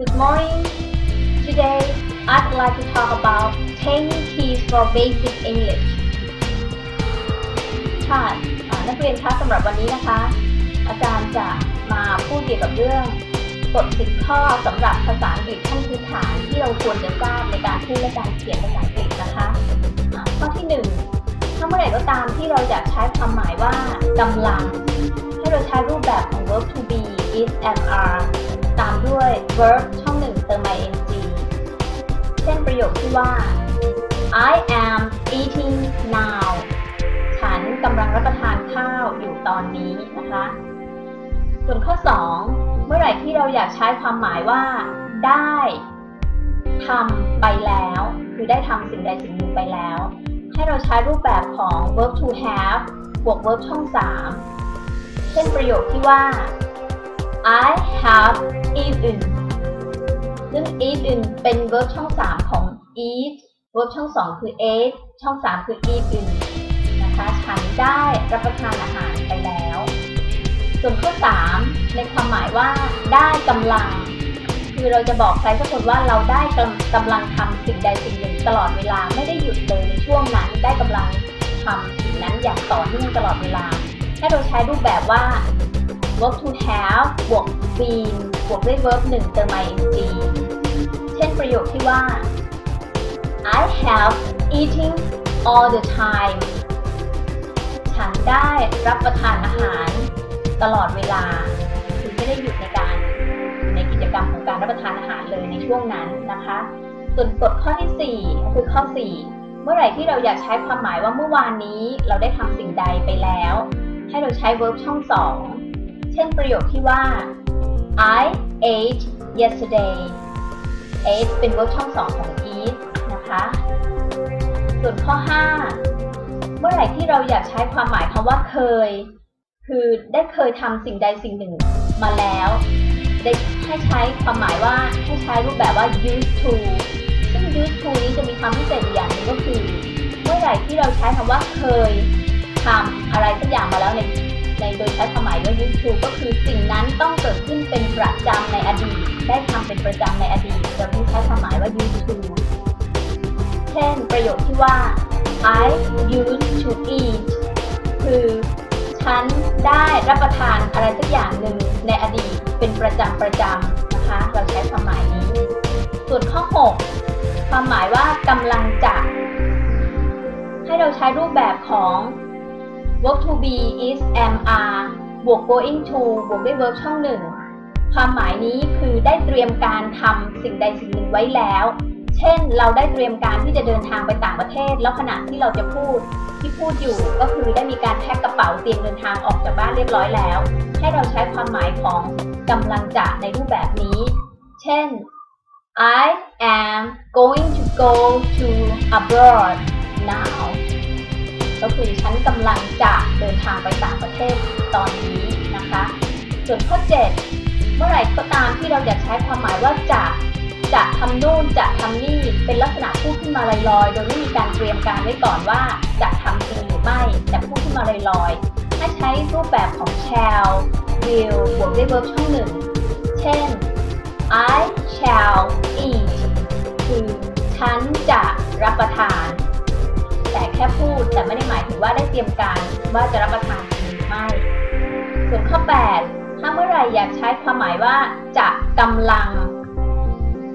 Good morning. Today, I'd like to talk about 10 keys for basic English. ค่ะนักเรียนคะสำหรับวันนี้นะคะ อาจารย์จะมาพูดเกี่ยวกับเรื่องกฎ10ข้อสำหรับภาษาอังกฤษขั้นพื้นฐานที่เราควรจะทราบในการพูดและการเขียนภาษาอังกฤษนะคะข้อที่หนึ่งถ้าเมื่อไหร่ก็ตามที่เราอยากใช้ความหมายว่ากำลัง ให้เราใช้รูปแบบของ verb to be is am are ตามด้วย verb ช่องหนึ่งเติม ing เช่นประโยคที่ว่า I am eating now ฉันกำลังรับประทานข้าวอยู่ตอนนี้นะคะ ส่วนข้อ 2 เมื่อไหร่ที่เราอยากใช้ความหมายว่า ได้ทำไปแล้ว คือได้ทำสิ่งใดสิ่งหนึ่งไปแล้ว ให้เราใช้รูปแบบของ verb to have บวก verb ช่อง 3 เช่นประโยคที่ว่า I have eaten ซึ่ง eaten เป็น verb ช่อง 3 ของ eat verb ช่อง 2 คือ ate ช่อง 3 คือ eaten นะคะฉันได้รับประทานอาหารไปแล้ว ส่วนข้อ 3 ในความหมายว่าได้กำลัง คือเราจะบอกใครสักคนว่าเราได้กำกำลังทำสิ่งใดสิ่งหนึ่งตลอดเวลาไม่ได้หยุดเลยในช่วงนั้นได้กำลังทำสิ่งนั้นอย่างต่อเนื่องตลอดเวลาให้เราใช้รูปแบบว่า verb to have บวก been บวกด้วย verb 1 เติม ing เช่นประโยคที่ว่า I have eating all the time ฉันได้รับประทานอาหารตลอดเวลา คือไม่ได้หยุดในการในกิจกรรมของการรับประทานอาหารเลยในช่วงนั้นนะคะ ส่วนกฎข้อที่ 4 คือข้อ 4 เมื่อไหร่ที่เราอยากใช้ความหมายว่าเมื่อวานนี้เราได้ทำสิ่งใดไปแล้ว ให้เราใช้ verb ช่อง 2 ช่นประโยคที่ว่า I ate yesterday ate เป็น verb ช่อง2ของ eat นะคะ ส่วนข้อ 5 เมื่อไหร่ที่เราอยากใช้ความหมายคำว่าเคย คือได้เคยทำสิ่งใดสิ่งหนึ่งมาแล้วได้ให้ใช้ความหมายว่าให้ใช้รูปแบบว่า used to ซึ่ง used to นี้จะมีความพิเศษอย่างหนึงก็คือ เมื่อไหร่ที่เราใช้คำว่าเคยทำอะไร โดยใช้ความหมายว่า used to ก็คือสิ่งนั้นต้องเกิดขึ้นเป็นประจำในอดีต ได้ทำเป็นประจำในอดีตเราต้องใช้ความหมายว่า used to เช่น ประโยคที่ว่า I used to eat คือฉันได้รับประทานอะไรสักอย่างหนึ่งในอดีตเป็นประจำประจำนะคะ เราใช้ความหมายนี้ ส่วนข้อ 6 ความหมายว่ากำลังจะ ให้เราใช้รูปแบบของ verb to be is am are บวก going to บวกด้วย verb ช่องหนึ่งความหมายนี้คือได้เตรียมการทำสิ่งใดสิ่งหนึ่งไว้แล้ว เช่น เราได้เตรียมการที่จะเดินทางไปต่างประเทศ แล้วขณะที่เราจะพูดที่พูดอยู่ก็คือได้มีการแพ็คกระเป๋าเตรียมเดินทางออกจากบ้านเรียบร้อยแล้ว ให้เราใช้ความหมายของกำลังจะในรูปแบบนี้ เช่น I am going to go to abroad now ก็คือฉันกำลังจะเดินทางไปต่างประเทศตอนนี้นะคะ ส่วนข้อ 7 เมื่อไหร่ก็ตามที่เราอยากใช้ความหมายว่าจะจะทำนู่นจะทำนี่เป็นลักษณะพูดขึ้นมาลอยๆ โดยไม่มีการเตรียมการไว้ก่อนว่าจะทำจริงหรือไม่แต่พูดขึ้นมาลอยๆให้ใช้รูปแบบของ shall will บวกด้วย verb ช่องหนึ่งเช่น I shall eat คือฉันจะรับประทาน แต่แค่พูดแต่ไม่ได้หมายถึงว่าได้เตรียมการว่าจะรับประทานหรือไม่ ส่วนข้อ 8 ถ้าเมื่อไหร่อยากใช้ความหมายว่า จะกำลัง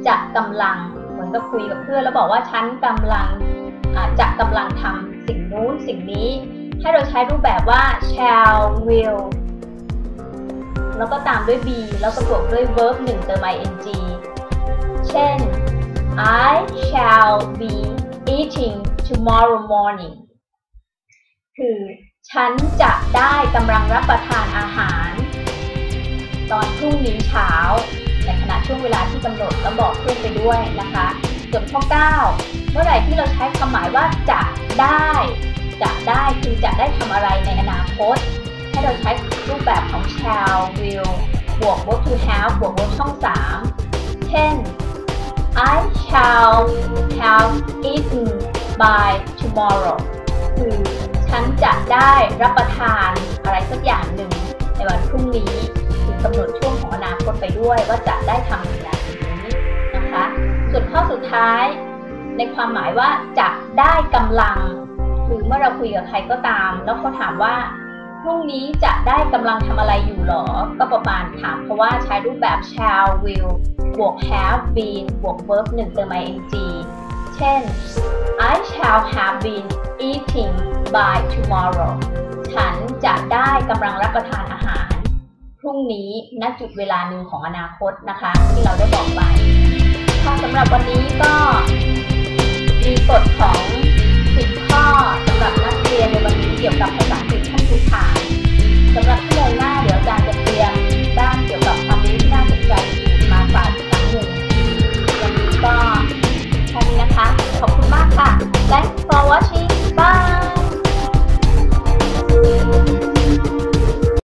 จะกำลังเหมือนกับคุยกับเพื่อนแล้วบอกว่าฉันกำลังจะกำลังทำสิ่งนู้นสิ่งนี้ให้เราใช้รูปแบบว่า shall will แล้วก็ตามด้วย be แล้วก็บวกด้วย verb 1 เติม ing เช่น I shall be eating tomorrow morning คือฉันจะได้กำลังรับประทานอาหาร ตอนพรุ่งนี้เช้าในขณะช่วงเวลาที่กำหนดแล้วบอกเพื่อนไปด้วยนะคะ ส่วนข้อ 9 เมื่อไหร่ที่เราใช้ความหมายว่าจะได้ จะได้คือจะได้ทำอะไรในอนาคต ให้เราใช้รูปแบบของ shall will บวก verb to have บวก verb ช่อง 3 เช่น I shall have eaten by tomorrow คือฉันจะได้รับประทานอะไรสักอย่างหนึ่งในวันพรุ่งนี้คือกำหนดช่วงของอนาคตไปด้วยว่าจะได้ทำสิ่งใดสิ่งนี้ส่วนข้อสุดท้าย ในความหมายว่าจะได้กำลังคือเมื่อเราคุยกับใครก็ตาม แล้วเขาถามว่าพรุ่งนี้จะได้กำลังทำอะไรอยู่หรอ ก็ประมาณถามเพราะว่าใช้รูปแบบ shall will บวก have been บวก verb 1เติม ing เช่น I shall have been eating by tomorrow ฉันจะได้กำลังรับประทานอาหาร พรุ่งนี้ณจุดเวลาหนึ่งของอนาคตนะคะ ที่เราได้บอกไปค่ะสำหรับวันนี้ก็